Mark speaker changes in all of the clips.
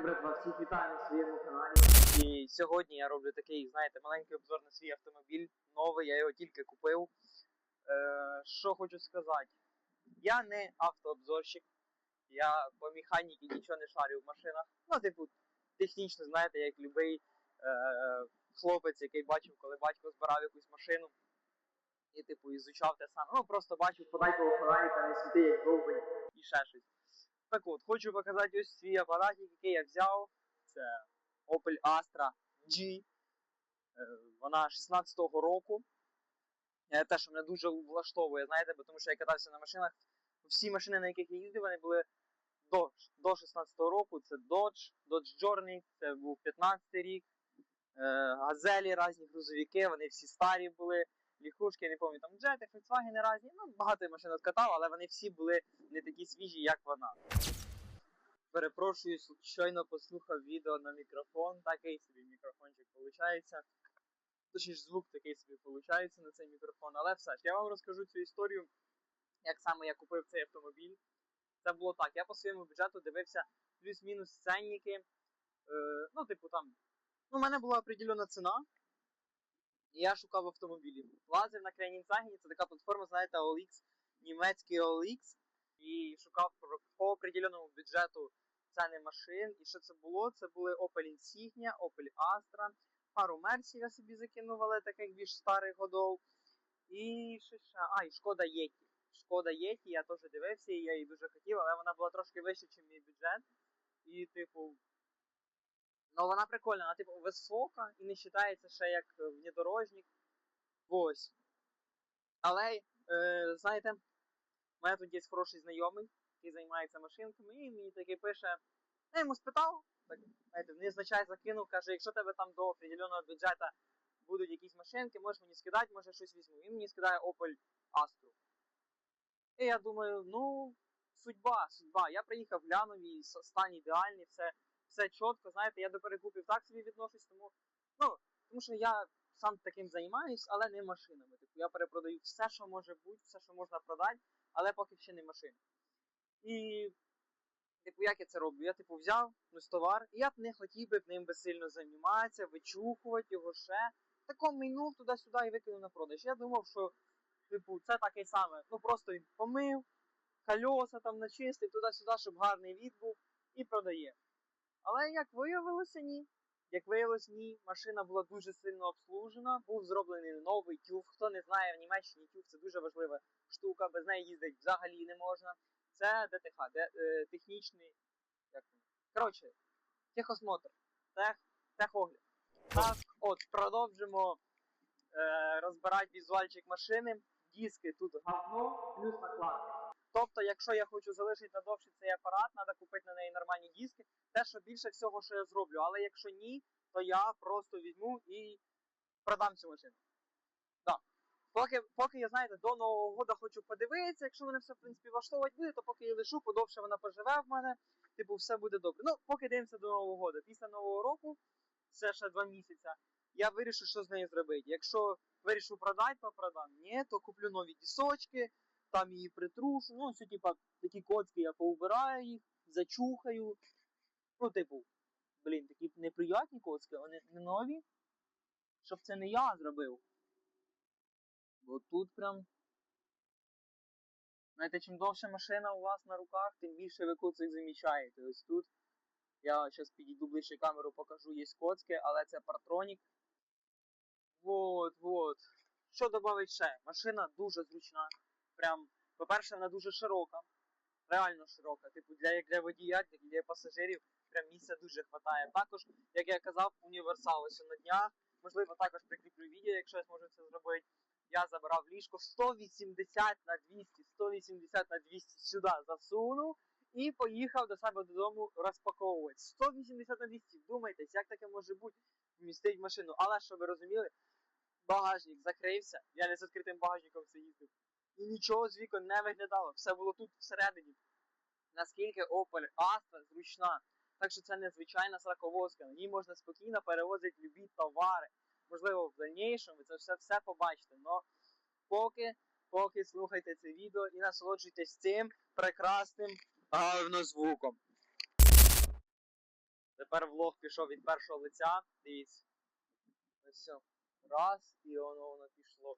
Speaker 1: Так, братва, всіх вітаю на своєму каналі. І сьогодні я роблю такий, знаєте, маленький обзор на свій автомобіль. Новий, я його тільки купив. Е, що хочу сказати? Я не автообзорщик. Я по механіці нічого не шарю в машинах. Ну, типу, технічно, знаєте, як любий е, хлопець, який бачив, коли батько збирав якусь машину. І, типу, ізучав те саме. Ну, просто бачив подайкового фонарика, не світи, як довбень і ще щось. Так от, хочу показати ось свій апаратик, який я взяв. Це Opel Astra G. Е, Вона 16-го року. Е, Те, що мене дуже влаштовує, знаєте, тому що я катався на машинах. Всі машини, на яких я їздив, вони були до, до 16-го року. Це Dodge, Dodge Journey, це був 15-й рік. Е, Газелі, різні грузовики, вони всі старі були. Ліхушки, я не пам'ятаю, там джети, Volkswagen різні. Ну, багато машин откатав, але вони всі були не такі свіжі, як вона. Перепрошую, щойно послухав відео на мікрофон. Такий собі мікрофончик виходить. Точніше, звук такий собі виходить на цей мікрофон. Але все ж, я вам розкажу цю історію, як саме я купив цей автомобіль. Це було так. Я по своєму бюджету дивився плюс-мінус ценники. Е, ну, типу, там. Ну, у мене була определена ціна. Я шукав автомобілі. Лазив на Крайнінцагені, це така платформа, знаєте, OLX, німецький OLX. І шукав по, определеному бюджету ціни машин. І що це було? Це були Opel Insignia, Opel Astra, пару Мерсів я собі закинув, але таких більш старих годов. І що ще? А, і Шкода Єті. Шкода Єті, я теж дивився, і я її дуже хотів, але вона була трошки вища, ніж мій бюджет. І, типу. Ну, вона прикольна, вона, типу, висока і не вважається ще як е, внедорожник. Ось. Але, е, знаєте, у мене тут є хороший знайомий, який займається машинками, і мені такий пише. Я йому спитав, так, знаєте, незначай закинув, каже, якщо тебе там до определеного бюджету будуть якісь машинки, можеш мені скидати, може щось візьму. Він мені скидає Opel Astra. І я думаю, ну, судьба, судьба. Я приїхав глянув і стан ідеальний, все, все чітко, знаєте, я до перекупів так собі відношусь, тому, ну, тому що я сам таким займаюсь, але не машинами. Типу, я перепродаю все, що може бути, все, що можна продати, але поки ще не машини. І, типу, як я це роблю? Я, типу, взяв ось товар, і я б не хотів би ним би сильно займатися, вичухувати його ще. Таком мінув туди-сюди і викинув на продаж. Я думав, що, типу, це таке саме. Ну просто він помив, кольоса там начистив, туди-сюди, щоб гарний від був, і продає. Але як виявилося, ні. Як виявилось, ні, машина була дуже сильно обслужена, був зроблений новий тюф. Хто не знає, в Німеччині тюф це дуже важлива штука, без неї їздити взагалі не можна. Це ДТХ, де, е, технічний. Як? Коротше, техосмотр, тех, техогляд. Так, от, продовжимо е, розбирати візуальчик машини. Диски тут говно плюс накладки. Тобто, якщо я хочу залишити надовше цей апарат, треба купити на неї нормальні диски. Те, що більше всього, що я зроблю. Але якщо ні, то я просто візьму і продам цю машину. Так. Поки, поки я, знаєте, до Нового року хочу подивитися, якщо мене все, в принципі, влаштовувати буде, то поки я лишу, подовше вона поживе в мене, типу, все буде добре. Ну, поки дивимося до Нового року. Після Нового року, це ще два місяці, я вирішу, що з нею зробити. Якщо вирішу продати, то продам. Ні, то куплю нові дісочки, там її притрушу. Ну, все, типа, такі коцки я поубираю їх, зачухаю. Ну, типу, блін, такі неприятні коцки, вони не нові. Щоб це не я зробив. Бо тут прям. Знаєте, чим довше машина у вас на руках, тим більше ви коцик замічаєте. Ось тут. Я зараз підійду ближче камеру, покажу, є коцки, але це партронік. Вот, вот. Що додати ще? Машина дуже зручна. Прям, по-перше, вона дуже широка. Реально широка. Типу, для, як для водія, для, пасажирів, прям місця дуже вистачає. Також, як я казав, універсал ось на днях. Можливо, також прикріплю відео, якщо я зможу це зробити. Я забирав ліжко 180 на 200, 180 на 200 сюди засунув і поїхав до себе додому розпаковувати. 180 на 200, вдумайтесь, як таке може бути, вмістить машину. Але щоб ви розуміли, багажник закрився, я не з відкритим багажником це їздив. І нічого з вікон не виглядало, все було тут всередині. Наскільки Opel Astra зручна. Так що це незвичайна сраковозка, на ній можна спокійно перевозити любі товари. Можливо, в дальнішому ви це все, все побачите. Но поки, поки слухайте це відео і насолоджуйтесь цим прекрасним говнозвуком. Тепер влог пішов від першого лиця. Дивіться. Ось все. Раз, і воно воно пішло.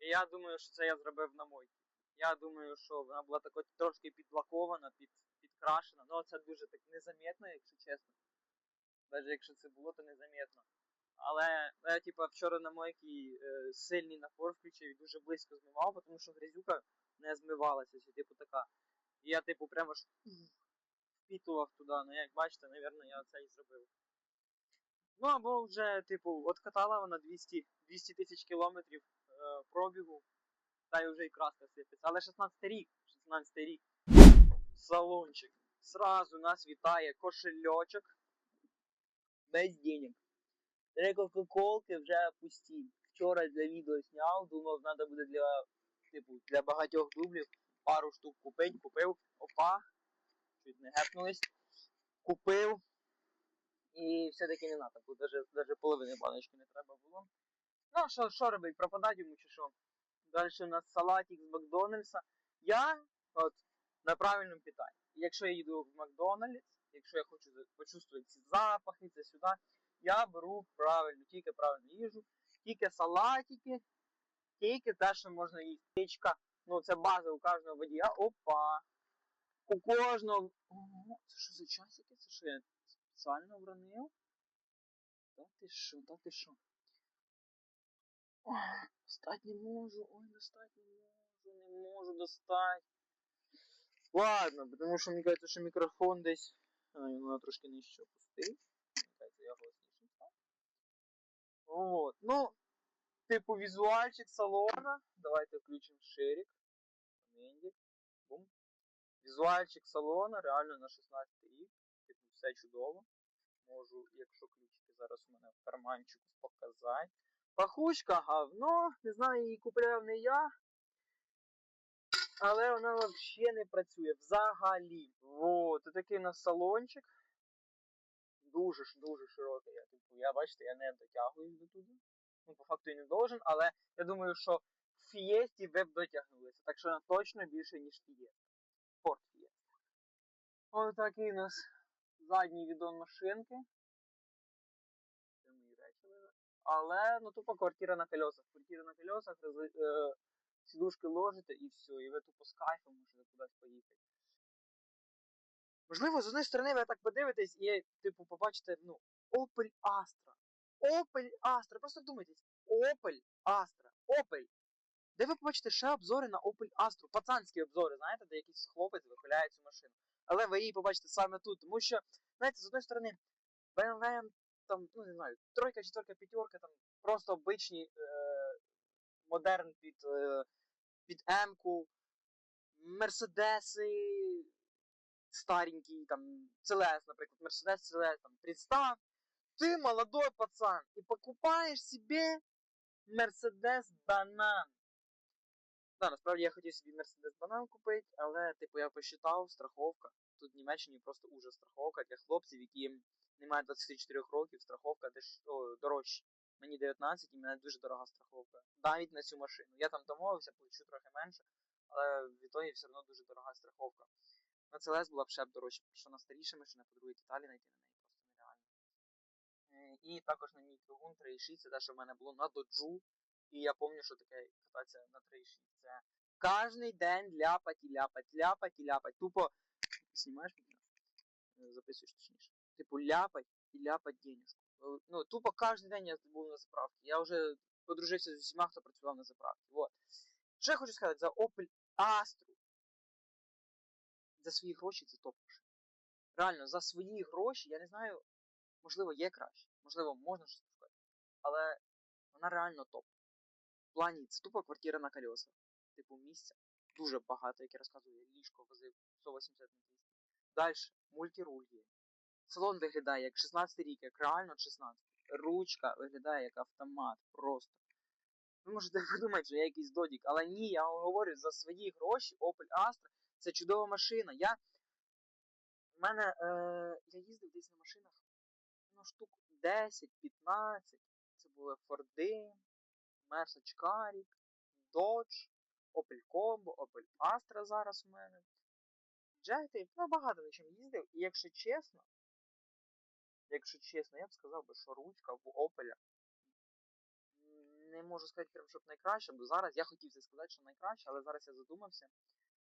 Speaker 1: І я думаю, що це я зробив на мойці. Я думаю, що вона була така трошки підлакована, під, підкрашена. Ну це дуже так незаметно, якщо чесно. Навіть якщо це було, то незаметно. Але я типа вчора на мойці е, сильний напор включив і дуже близько змивав, тому що грязюка не змивалася, чи типу така. І я типу прямо ж впітував туди. Ну як бачите, напевно, я це і зробив. Ну або вже, типу, откатала вона 200 200 тисяч кілометрів пробігу, та й вже і краска сипеться. Але 16 рік, 16 рік. Салончик. Сразу нас вітає кошельочок. Без денег. Три кока-колки вже пусті. Вчора для відео зняв, думав, треба буде для, типу, для багатьох дублів пару штук купити. Купив. Опа. Чуть не гепнулись. Купив. І все-таки не треба, навіть половини баночки не треба було. Ну, що, що робить, пропадати йому чи що? Далі у нас салатик з Макдональдса. Я от на правильному питанні. Якщо я їду в Макдональдс, якщо я хочу почувствувати ці запахи, це сюди, я беру правильно, тільки правильну їжу, тільки салатики, тільки те, що можна їсти. Пічка, ну це база у кожного водія. Опа! У кожного. Ого, це що за часики? Це що я спеціально вронив? Та ти що, та ти що? Ой, Достать не можу, ой, достать не можу, не можу достать. Ладно, потому що мені кажется, що мікрофон десь. А, трошки нижче опустив. Мені кажется, я голосніше став. Вот. Ну, типу візуальчик салона. Давайте включимо ширик. Мендик. Бум. Візуальчик салона, реально на 16 рік. Типу, все чудово. Можу, якщо ключики зараз у мене в карманчику показати. Пахучка говно, не знаю, її купляв не я. Але вона взагалі не працює. Взагалі. Вот, і такий у нас салончик. Дуже дуже широкий. Я, типу, я бачите, я не дотягуюсь до туди. Ну, по факту і не должен, але я думаю, що в Фієсті ви б дотягнулися. Так що вона точно більше, ніж Фієста. Форд Фієста. Ось такий у нас задній відон машинки. Але ну тупо квартира на колесах. Квартира на колесах, роз- е, сідушки ложите і все, і ви тупо з кайфом можете кудись поїхати. Можливо, з однієї сторони ви так подивитесь і, типу, побачите, ну, Opel Astra. Opel Astra. Просто вдумайтесь. Opel Astra. Opel. Де ви побачите ще обзори на Opel Astra? Пацанські обзори, знаєте, де якийсь хлопець вихваляє цю машину. Але ви її побачите саме тут, тому що, знаєте, з однієї сторони, BMW, там, ну не знаю, тройка, четверка, п'ятерка, там просто обичні е, модерн під, е, під М-ку, Мерседеси старенькі, там, CLS, наприклад, Мерседес CLS, там, представь, ты молодой пацан и покупаешь себе Мерседес Банан. Да, насправді я хотів собі Мерседес Банан купити, але, типу, я посчитав, страховка. Тут в Німеччині просто ужас страховка для хлопців, які немає 24 років, страховка деш... дорожча. Мені 19 і мене дуже дорога страховка. Навіть на цю машину. Я там домовився, плачу трохи менше, але в ітогі все одно дуже дорога страховка. На CLS була б ще б дорожча, що на старіша машина по другій деталі знайти на неї просто нереально. Е, І також на мій двигун 3.6, це те, що в мене було на доджу. І я пам'ятаю, що таке кататися на 3.6. Це кожний день ляпать і ляпать, ляпать і ляпать. Тупо знімаєш мене? Записуєш точніше. Типу ляпать і ляпать денежку. Е, Ну, тупо кожен день я був на заправці. Я вже подружився з усіма, хто працював на заправці. Вот. Що я хочу сказати за Opel Astra. За свої гроші це топ машина. Реально, за свої гроші, я не знаю, можливо, є краще, можливо, можна щось сказати. Але вона реально топ. В плані, це тупо квартира на колесах. Типу місця. Дуже багато, як я розказую, я ліжко возив 180 на 200. Далі, мультируль. Салон виглядає як 16 рік, як реально 16. Ручка виглядає як автомат просто. Ви можете подумати, що я якийсь додік, але ні, я вам говорю, за свої гроші Opel Astra це чудова машина. Я. У мене. Е, я їздив десь на машинах. Ну, штук 10-15. Це були Форди, Мерса Чкарік, Dodge, Opel Combo, Opel Astra зараз у мене. Джети, ну багато на чим їздив. І якщо чесно, якщо чесно, я б сказав би, що ручка в Opel не можу сказати, щоб найкраще, бо зараз я хотів це сказати, що найкраще, але зараз я задумався.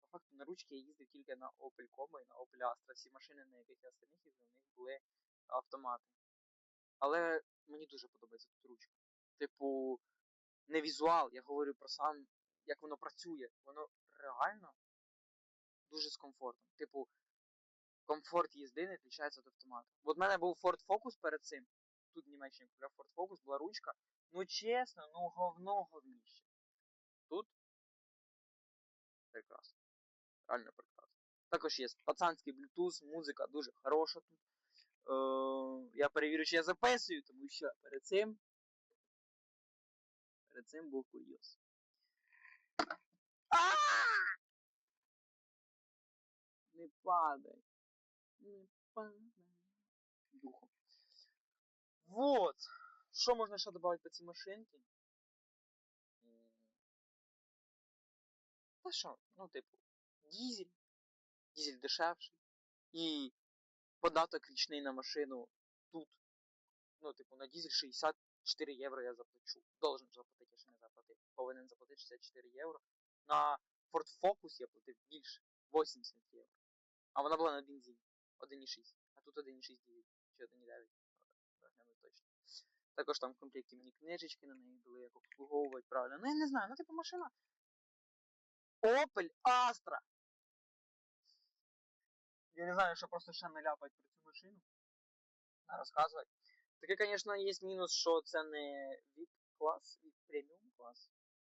Speaker 1: По факту на ручки я їздив тільки на Opel Combo і на Opel Astra. Всі машини, на яких я остальних їздив, у них були автомати. Але мені дуже подобається тут ручка. Типу, не візуал, я говорю про сам, як воно працює. Воно реально дуже з комфортом. Типу, комфорт їзди не відрізняється від автомату. От в мене був Ford Focus перед цим. Тут в Німеччині купляв Ford Focus, була ручка. Ну чесно, ну говно говніще. Тут прекрасно. Реально прекрасно. Також є пацанський Bluetooth, музика дуже хороша тут. Е, я перевірю, чи я записую, тому що перед цим. Перед цим був курйоз. Не падай. Духом. Вот. Що можна ще додати по цій машинці? Та що, ну, типу, дізель. Дізель дешевший. І податок річний на машину тут. Ну, типу, на дізель 64 євро я заплачу. Должен заплатити, я ще не заплатив. Повинен заплатити 64 євро. На Ford Focus я платив більше 80 євро. А вона була на бензині 1,6. А тут 1,6 дізель. Чи 1,9. Глянуть точно. Також там в комплекті мені книжечки на неї були, як обслуговувати правильно. Ну я не знаю, ну типу машина. Opel Astra. Я не знаю, що просто ще наляпать про цю машину. А розказувати. Таке, звісно, є мінус, що це не VIP клас, VIP преміум клас.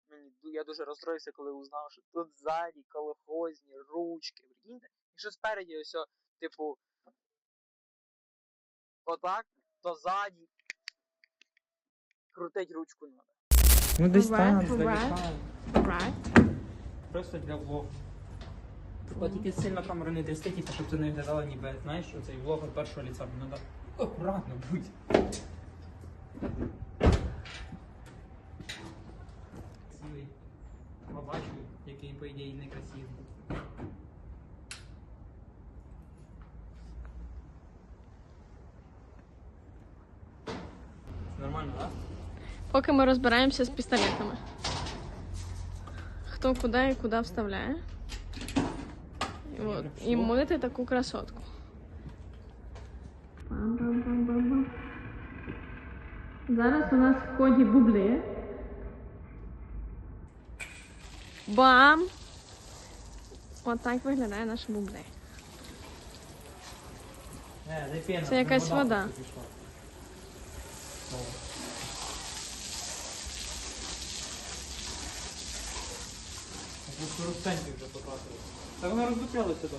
Speaker 1: Мені, я дуже розстроївся, коли узнав, що тут ззаді колохозні, ручки, прикиньте. Якщо спереді ось, типу, отак, то ззаді крутить ручку надо.
Speaker 2: Ну десь там, здалека. Просто для влогу. От тільки сильно камеру не трясти, типу, щоб це не виглядало ніби, знаєш, оцей влог від першого ліця. Ну так. Акуратно будь. Красивий. Побачу, який, по ідеї, некрасивий. Це нормально, так?
Speaker 3: Поки ми розбираємося з пістолетами. Хто куди і куди вставляє. І, от, і мити таку красотку. Зараз у нас в ході бубли. Бам! Отак виглядає наш бубле. Це якась вода.
Speaker 2: О. Таку вже потратили. Та воно роздуплялося добре.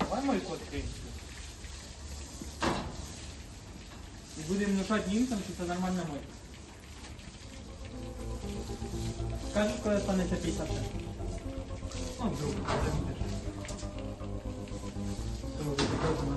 Speaker 2: Давай мойку відкриємо. І будемо внушати німцям, що це нормальна мойка. Скажеш, коли станеться 50 центів. Ну, вдруг, замітиш. Тому ви